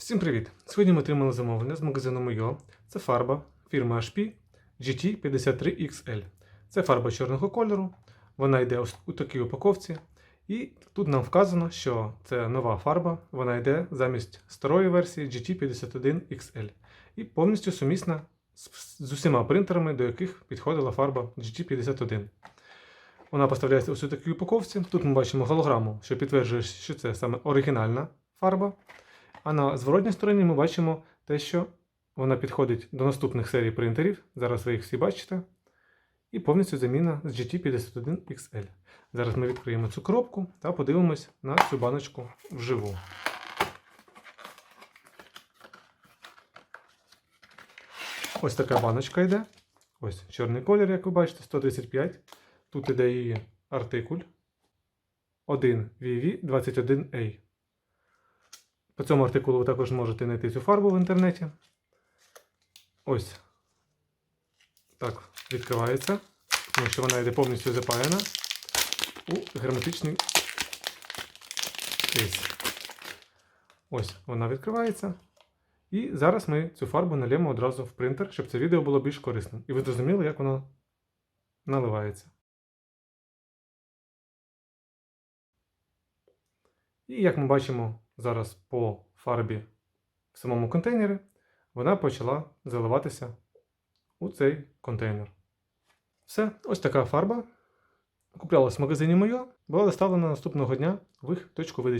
Всім привіт! Сьогодні ми отримали замовлення з магазину Мойо. Це фарба фірми HP GT53XL. Це фарба чорного кольору. Вона йде у такій упаковці. І тут нам вказано, що це нова фарба. Вона йде замість старої версії GT51XL. І повністю сумісна з, усіма принтерами, до яких підходила фарба GT51. Вона поставляється у такій упаковці. Тут ми бачимо голограму, що підтверджує, що це саме оригінальна фарба. А на зворотній стороні ми бачимо те, що вона підходить до наступних серій принтерів. Зараз ви їх всі бачите. І повністю заміна з GT51XL. Зараз ми відкриємо цю коробку та подивимось на цю баночку вживу. Ось така баночка йде. Ось чорний колір, як ви бачите, 135. Тут іде її артикуль 1VV21A. По цьому артикулу ви також можете знайти цю фарбу в інтернеті. Ось так відкривається, тому що вона йде повністю запаяна у герметичний кейс. Ось вона відкривається. І зараз ми цю фарбу нальємо одразу в принтер, щоб це відео було більш корисним. І ви зрозуміли, як воно наливається. І як ми бачимо зараз по фарбі в самому контейнері, вона почала заливатися у цей контейнер. Все, ось така фарба. Куплялась в магазині Мойо, була доставлена наступного дня в їх точку видачі.